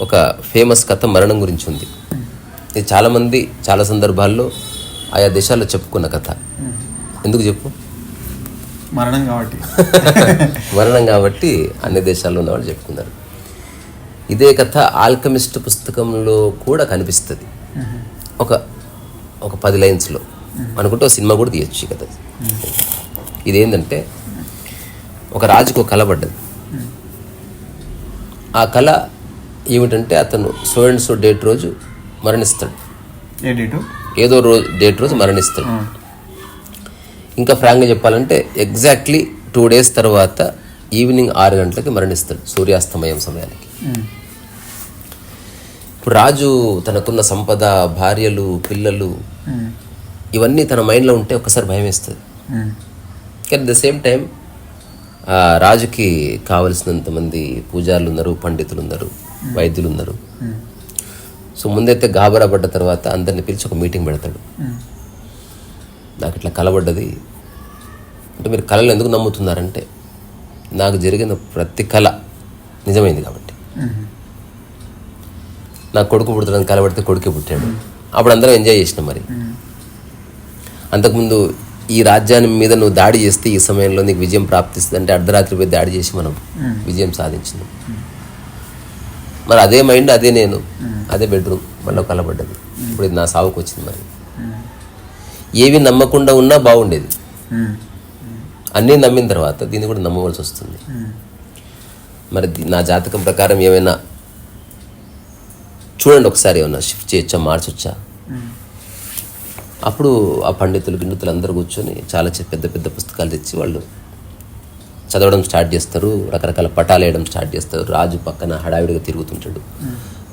ఒక ఫేమస్ కథ మరణం గురించి ఉంది. ఇది చాలామంది చాలా సందర్భాల్లో ఆయా దేశాల్లో చెప్పుకున్న కథ. ఎందుకు చెప్పు? మరణం కాబట్టి. మరణం కాబట్టి అన్ని దేశాల్లో ఉన్నవాళ్ళు చెప్పుకున్నారు. ఇదే కథ ఆల్కమిస్ట్ పుస్తకంలో కూడా కనిపిస్తుంది. ఒక ఒక పది లైన్స్లో. అనుకుంటే ఒక సినిమా కూడా తీయచ్చు కథ. ఇదేంటంటే ఒక రాజుకు ఒక కళ పడ్డది. ఆ కళ ఏమిటంటే అతను సో అండ్ సో డేట్ రోజు మరణిస్తాడు. ఏదో రోజు డేట్ రోజు మరణిస్తాడు. ఇంకా ఫ్రాంక్గా చెప్పాలంటే ఎగ్జాక్ట్లీ టూ డేస్ తర్వాత ఈవినింగ్ ఆరు గంటలకి మరణిస్తాడు సూర్యాస్తమయం సమయానికి. ఇప్పుడు రాజు తనకున్న సంపద భార్యలు పిల్లలు ఇవన్నీ తన మైండ్లో ఉంటే ఒకసారి భయం వేస్తుంది. అట్ ద సేమ్ టైం రాజుకి కావలసినంత మంది పూజారులు ఉన్నారు పండితులు ఉన్నారు వైద్యులు ఉన్నారు. సో ముందైతే గాబరా పడ్డ తర్వాత అందరిని పిలిచి ఒక మీటింగ్ పెడతాడు. నాకు ఇట్లా కలబడ్డది. అంటే మీరు కళలు ఎందుకు నమ్ముతున్నారంటే నాకు జరిగిన ప్రతి కళ నిజమైంది కాబట్టి. నా కొడుకు పుడతాడని కలబడితే కొడుకే పుట్టాడు. అప్పుడు అందరం ఎంజాయ్ చేసినాం మరి. అంతకుముందు ఈ రాజ్యాన్ని మీద నువ్వు దాడి చేస్తే ఈ సమయంలో నీకు విజయం ప్రాప్తిస్తుంది అంటే అర్ధరాత్రి పోయి దాడి చేసి మనం విజయం సాధించినాం. మరి అదే మైండ్ అదే నేను అదే బెడ్రూమ్ మళ్ళీ కలబడ్డది. ఇప్పుడు ఇది నా సావుకు వచ్చింది మరి. ఏవి నమ్మకుండా ఉన్నా బాగుండేది. అన్నీ నమ్మిన తర్వాత దీన్ని కూడా నమ్మవలసి వస్తుంది. మరి నా జాతకం ప్రకారం ఏమైనా చూడండి ఒకసారి ఏమన్నా షిఫ్ట్ చేయొచ్చా మార్చొచ్చా? అప్పుడు ఆ పండితులు గిండితులు అందరూ కూర్చొని చాలా పెద్ద పెద్ద పుస్తకాలు తెచ్చి వాళ్ళు చదవడం స్టార్ట్ చేస్తారు. రకరకాల పటాలు వేయడం స్టార్ట్ చేస్తారు. రాజు పక్కన హడావిడిగా తిరుగుతుంటాడు.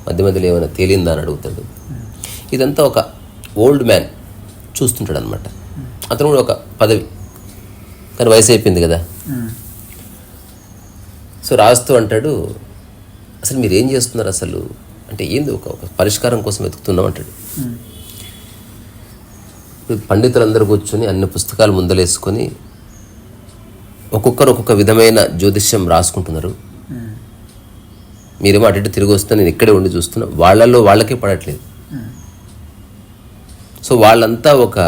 మధ్య మధ్యలో ఏమైనా తేలిందా అని అడుగుతాడు. ఇదంతా ఒక ఓల్డ్ మ్యాన్ చూస్తుంటాడు అనమాట అతను కూడా ఒక పదవి. కానీ వయసు అయిపోయింది కదా. సో రాస్తూ అంటాడు అసలు మీరు ఏం చేస్తున్నారు అసలు? అంటే ఏంది ఒక ఒక పరిష్కారం కోసం వెతుకుతున్నాం అంటాడు. పండితులందరూ కూర్చొని అన్ని పుస్తకాలు ముందలేసుకొని ఒక్కొక్కరు ఒక్కొక్క విధమైన జ్యోతిష్యం రాసుకుంటున్నారు. మీరేమో అటు తిరిగి వస్తే నేను ఇక్కడే ఉండి చూస్తున్నా. వాళ్ళల్లో వాళ్ళకే పడట్లేదు. సో వాళ్ళంతా ఒక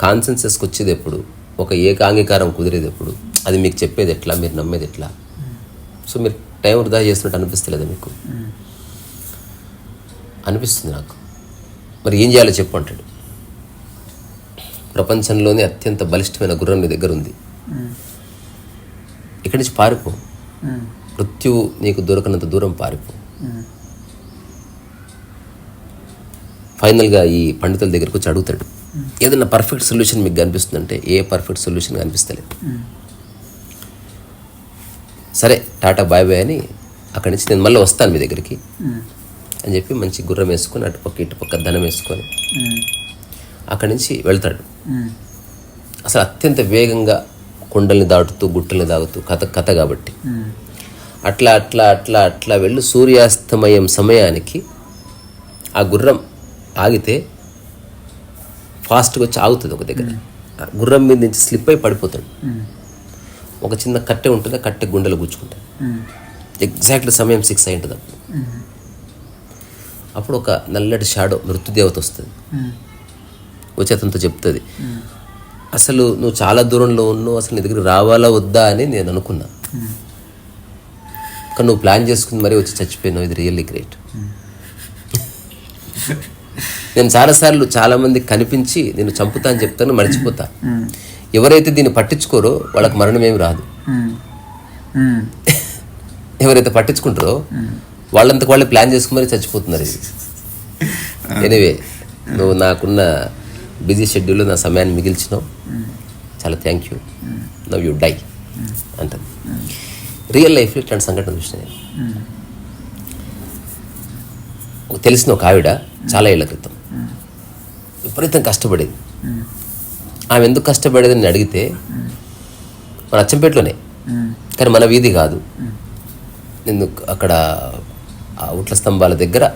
కాన్సెన్సస్కి వచ్చేది ఎప్పుడు? ఒక ఏకాంగీకారం కుదిరేది ఎప్పుడు? అది మీకు చెప్పేది ఎట్లా? మీరు నమ్మేది ఎట్లా? సో మీరు టైం వృధా చేస్తున్నట్టు అనిపిస్తలేదా మీకు? అనిపిస్తుంది నాకు. మరి ఏం చేయాలో చెప్పు అంటాడు. ప్రపంచంలోనే అత్యంత బలిష్టమైన గుర్రం నీ దగ్గర ఉంది. ఇక్కడి నుంచి పారిపో. మృత్యువు నీకు దొరకనంత దూరం పారిపో. ఫైనల్గా ఈ పండితుల దగ్గరకు వచ్చి అడుగుతాడు. ఏదైనా పర్ఫెక్ట్ సొల్యూషన్ మీకు కనిపిస్తుందంటే ఏ పర్ఫెక్ట్ సొల్యూషన్ కనిపిస్తలేదు. సరే టాటా బాయ్ బాయ్ అని అక్కడి నుంచి నేను మళ్ళీ వస్తాను మీ దగ్గరికి అని చెప్పి మంచి గుర్రం వేసుకొని అటుపక్క ఇటుపక్క ధనం వేసుకొని అక్కడి నుంచి వెళ్తాడు. అసలు అత్యంత వేగంగా కొండల్ని దాటుతూ గుట్టల్ని దాగుతూ కథ కథ కాబట్టి. అట్లా అట్లా అట్లా అట్లా వెళ్ళి సూర్యాస్తమయం సమయానికి ఆ గుర్రం ఆగితే ఫాస్ట్గా వచ్చి ఆగుతుంది ఒక దగ్గర. ఆ గుర్రం మీద నుంచి స్లిప్ అయి పడిపోతాడు. ఒక చిన్న కట్టె ఉంటుంది ఆ కట్టె గుండెలు గుచ్చుకుంటాడు ఎగ్జాక్ట్లీ సమయం సిక్స్ అయి ఉంటుంది అప్పుడు. అప్పుడు ఒక నల్లటి షాడో మృత్యుదేవత వస్తుంది. వచ్చి అతనితో చెప్తుంది. అసలు నువ్వు చాలా దూరంలో ఉన్నావు అసలు నీ దగ్గర రావాలా వద్దా అని నేను అనుకున్నా. కానీ నువ్వు ప్లాన్ చేసుకుని మరీ వచ్చి చచ్చిపోయినావు ఇది రియల్లీ గ్రేట్. నేను చాలాసార్లు చాలా మంది కనిపించి నేను చంపుతా అని చెప్తాను మర్చిపోతా. ఎవరైతే దీన్ని పట్టించుకోరో వాళ్ళకి మరణం ఏమి రాదు. ఎవరైతే పట్టించుకుంటారో వాళ్ళంతకు వాళ్ళే ప్లాన్ చేసుకుని మరీ చచ్చిపోతున్నారు ఇది. ఎనివే నువ్వు నాకున్న బిజీ షెడ్యూల్లో నా సమయాన్ని మిగిల్చినావు. చాలా thank you now you die అంటాను రియల్ లైఫ్లో ఇట్లాంటి సంఘటన చూసిన నేను. ఒక తెలిసిన ఒక ఆవిడ చాలా ఏళ్ళ క్రితం. విపరీతం కష్టపడేది. ఆమె ఎందుకు కష్టపడేది అని అడిగితే మన అచ్చంపేటలోనే. కానీ మన వీధి కాదు. నేను అక్కడ ఆ ఉట్ల స్తంభాల దగ్గర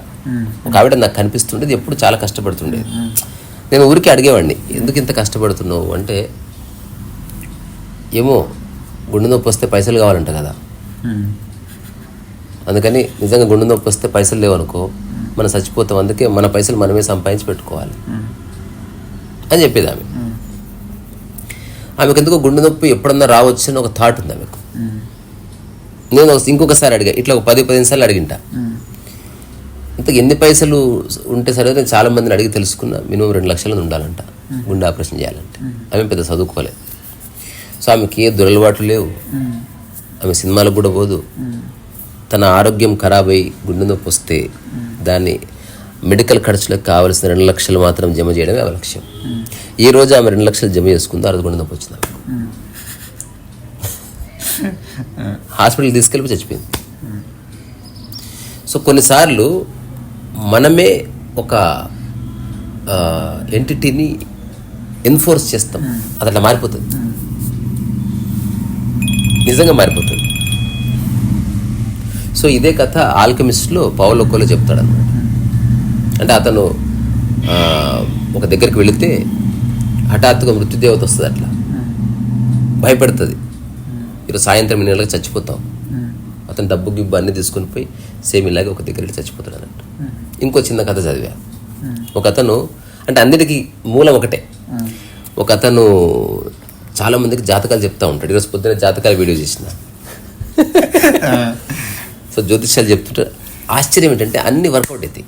ఒక ఆవిడ నాకు కనిపిస్తుండేది. ఎప్పుడు చాలా కష్టపడుతుండేది. నేను ఊరికి అడిగేవాడిని ఎందుకు ఇంత కష్టపడుతున్నావు? అంటే ఏమో గుండె నొప్పి వస్తే పైసలు కావాలంట కదా. అందుకని నిజంగా గుండె నొప్పి వస్తే పైసలు లేవనుకో మనం చచ్చిపోతాం అందుకే మన పైసలు మనమే సంపాదించి పెట్టుకోవాలి. అని చెప్పేది ఆమె. ఆమెకు ఎందుకో గుండె నొప్పి ఎప్పుడన్నా రావచ్చు అని ఒక థాట్ ఉంది ఆమెకు. నేను ఇంకొకసారి అడిగా ఇట్లా ఒక పది పదిహేను సార్లు అడిగింటా. ఇంత ఎన్ని పైసలు ఉంటే సరే నేను చాలా మందిని అడిగి తెలుసుకున్నా. మినిమం రెండు లక్షలు ఉండాలంట. గుండె ఆపరేషన్ చేయాలంటే. ఆమె పెద్ద చదువుకోలేదు. సో ఆమెకి ఏ దురలవాట్లు లేవు. ఆమె సినిమాలకు కూడా పోదు. తన ఆరోగ్యం ఖరాబ్ అయి గుండె నొప్పి వస్తే దాన్ని మెడికల్ ఖర్చులకు కావాల్సిన రెండు లక్షలు మాత్రం జమ చేయడమే ఆమె లక్ష్యం. ఈ రోజు ఆమె రెండు లక్షలు జమ చేసుకుందో రోజు గుండె నొప్పి వచ్చింది ఆమెకు. హాస్పిటల్ తీసుకెళ్ళి చచ్చిపోయింది. సో కొన్నిసార్లు మనమే ఒక ఎంటిటీని ఎన్ఫోర్స్ చేస్తాం. అది అట్లా మారిపోతుంది. నిజంగా మారిపోతుంది. సో ఇదే కథ ఆల్కమిస్ట్లో పౌలొక్కలో చెప్తాడు అనమాట అంటే అతను ఒక దగ్గరికి వెళితే హఠాత్తుగా మృత్యుదేవత వస్తుంది అట్లా. భయపడుతుంది. ఈరోజు సాయంత్రం ఎన్ని చచ్చిపోతాం. అతను డబ్బు గిబ్బు అన్ని తీసుకొని పోయి సేమ్ ఇలాగే ఒక దగ్గర వెళ్ళి చచ్చిపోతాడు అన్నట్టు ఇంకో చిన్న కథ చదివా. ఒక అతను అంటే అన్నిటికీ మూలం ఒకటే. ఒక అతను చాలా మందికి జాతకాలు చెప్తా ఉంటాడు. ఈరోజు పొద్దున్న జాతకాల వీడియో చేసిన. సో జ్యోతిష్యాలు చెప్తుంటే ఆశ్చర్యం ఏంటంటే అన్ని వర్కౌట్ అవుతాయి.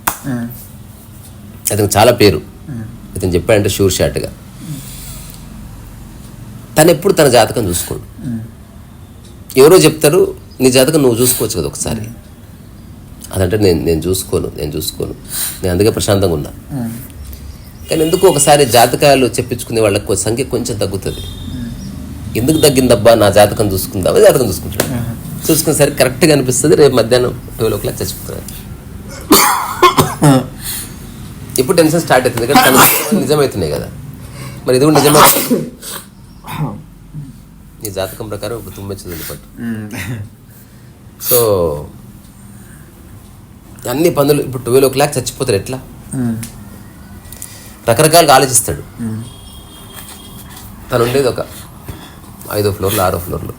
అతనికి చాలా పేరు. ఇతను చెప్పాడంటే షూర్ షాట్గా. తను ఎప్పుడు తన జాతకం చూసుకోడు. ఎవరో చెప్తారు నీ జాతకం నువ్వు చూసుకోవచ్చు కదా ఒకసారి. అదంటే నేను నేను చూసుకోను నేను చూసుకోను. నేను అందుకే ప్రశాంతంగా ఉన్నా. కానీ ఎందుకు ఒకసారి జాతకాలు చెప్పించుకునే వాళ్ళకి సంఖ్య కొంచెం తగ్గుతుంది. ఎందుకు తగ్గిందబ్బా? నా జాతకం చూసుకుందామా జాతకం చూసుకుంటాడు. చూసుకునేసరికి కరెక్ట్గా అనిపిస్తుంది. రేపు మధ్యాహ్నం ట్వెల్వ్ ఓ క్లాక్ చచ్చిపోతాడు. ఇప్పుడు టెన్షన్ స్టార్ట్ అవుతుంది. తన నిజమవుతున్నాయి కదా. మరి ఇది కూడా నిజమే. నీ జాతకం ప్రకారం ఒక తుమ్మెచ్చింది పట్టు. సో అన్ని పనులు ఇప్పుడు ట్వెల్వ్ ఓ క్లాక్ చచ్చిపోతారు ఎట్లా? రకరకాలుగా ఆలోచిస్తాడు. తను ఉండేది ఒక ఐదో ఫ్లోర్లో ఆరో ఫ్లోర్లో.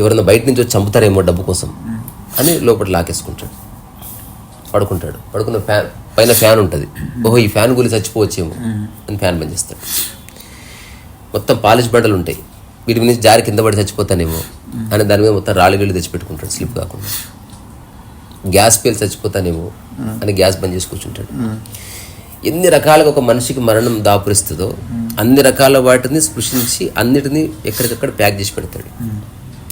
ఎవరైనా బయట నుంచి వచ్చి చంపుతారేమో డబ్బు కోసం అని లోపల లాకేసుకుంటాడు. పడుకుంటాడు. పడుకున్న ఫ్యాన్ పైన ఫ్యాన్ ఉంటుంది. ఓహో ఈ ఫ్యాన్ గురించి చచ్చిపోవచ్చేమో అని ఫ్యాన్ బంద్ చేస్తాడు. మొత్తం పాలిష్ బండలు ఉంటాయి. వీటి మీద నుంచి జారి కింద పడి చచ్చిపోతానేమో అని దాని మీద మొత్తం రాళ్ళు గళ్ళు తెచ్చిపెట్టుకుంటాడు స్లిప్ కాకుండా. గ్యాస్ పేలు చచ్చిపోతానేమో అని గ్యాస్ బంద్ చేసి కూర్చుంటాడు. ఎన్ని రకాలుగా ఒక మనిషికి మరణం దాపురిస్తుందో అన్ని రకాల వాటిని స్పృశించి అన్నిటినీ ఎక్కడికక్కడ ప్యాక్ చేసి పెడతాడు.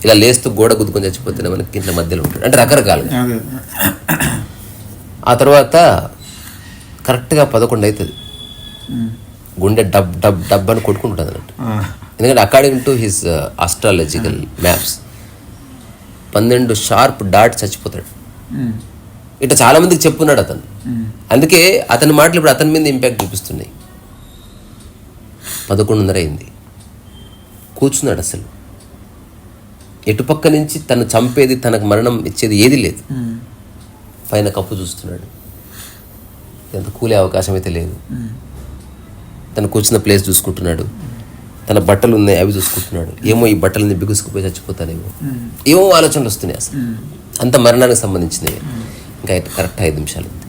ఇలా లేస్తూ గోడ గుద్దుకొని చచ్చిపోతేనే మనకి ఇంట్లో మధ్యలో ఉంటాడు. అంటే రకరకాలుగా. ఆ తర్వాత కరెక్ట్గా పదకొండు అవుతుంది గుండె డబ్ డబ్ డబ్ అని కొట్టుకుంటుంది అన్నట్టు. ఎందుకంటే according to his astrological maps పన్నెండు షార్ప్ డాట్ చచ్చిపోతాడు. ఇట్లా చాలా మందికి చెప్పున్నాడు అతను. అందుకే అతని మాటలు ఇప్పుడు అతని మీద ఇంపాక్ట్ చూపిస్తున్నాయి. పదకొండున్నర అయింది. కూర్చున్నాడు అసలు. ఎటుపక్క నుంచి తను చంపేది తనకు మరణం ఇచ్చేది ఏది లేదు. పైన కప్పు చూస్తున్నాడు. ఎంత కూలే అవకాశం అయితే లేదు. తను కూర్చున్న ప్లేస్ చూసుకుంటున్నాడు. తన బట్టలు ఉన్నాయి అవి చూసుకుంటున్నాడు. ఏమో ఈ బట్టలని బిగుసుకుపోయి చచ్చిపోతానేమో ఏమో ఆలోచనలు వస్తున్నాయి అసలు. అంత మరణానికి సంబంధించినవి. ఇంకా అయితే కరెక్ట్ ఐదు నిమిషాలు ఉంది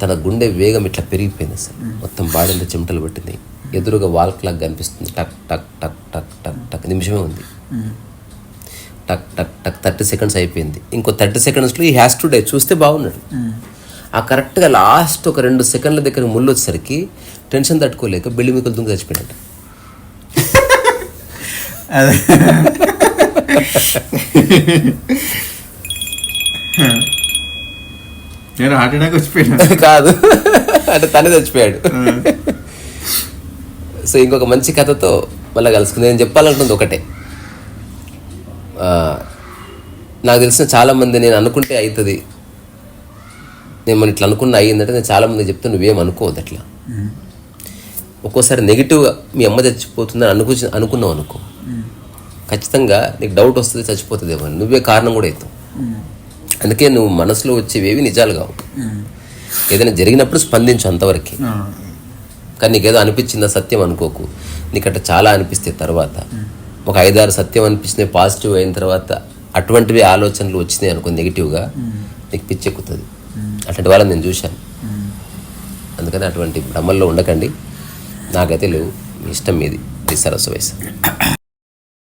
తన గుండె వేగం ఇట్లా పెరిగిపోయింది అసలు మొత్తం బాడీ అంతా చెమటలు పట్టింది. ఎదురుగా వాల్ క్లాక్ కనిపిస్తుంది. టక్ టక్ టక్ టక్ టక్ టక్. నిమిషమే ఉంది. టక్ టక్ టక్. థర్టీ సెకండ్స్ అయిపోయింది. ఇంకో థర్టీ సెకండ్స్లో ఈ హ్యాస్ టు డే చూస్తే బాగున్నాడు. ఆ కరెక్ట్గా లాస్ట్ ఒక రెండు సెకండ్ల దగ్గర ముళ్ళు వచ్చేసరికి టెన్షన్ తట్టుకోలేక బిల్లి మీకు దుంగ చచ్చిపోయినట్టు. అదే. నేను హార్ట్ అటాక్ వచ్చిపోయినా? కాదు. అంటే తనే చచ్చిపోయాడు. సో ఇంకొక మంచి కథతో మళ్ళీ కలుసుకుంది. నేను చెప్పాలనుకుంది ఒకటే. నాకు తెలిసిన చాలామంది నేను అనుకుంటే అవుతుంది నేను మన ఇట్లా అనుకున్న అయ్యిందంటే నేను చాలామంది చెప్తే నువ్వేం అనుకోవద్దు అట్లా. ఒక్కోసారి నెగిటివ్ మీ అమ్మ చచ్చిపోతుందని అనుకు అనుకున్నావు అనుకో. ఖచ్చితంగా నీకు డౌట్ వస్తుంది చచ్చిపోతుందేమో. నువ్వే కారణం కూడా అవుతావు. అందుకే నువ్వు మనసులో వచ్చేవేవి నిజాలు కావు. ఏదైనా జరిగినప్పుడు స్పందించు అంతవరకే. కానీ నీకేదో అనిపించిందా సత్యం అనుకోకు. నీకట చాలా అనిపిస్తే తర్వాత. ఒక ఐదారు సత్యం అనిపించినాయి పాజిటివ్ అయిన తర్వాత అటువంటివి ఆలోచనలు వచ్చినాయి అనుకో నెగిటివ్గా నీకు పిచ్చెక్కుతుంది అట్లాంటి వాళ్ళని నేను చూశాను. అందుకని అటువంటి భ్రమల్లో ఉండకండి. నాకైతే లేవు. మీ ఇష్టం మీది. సరస్సు వయసు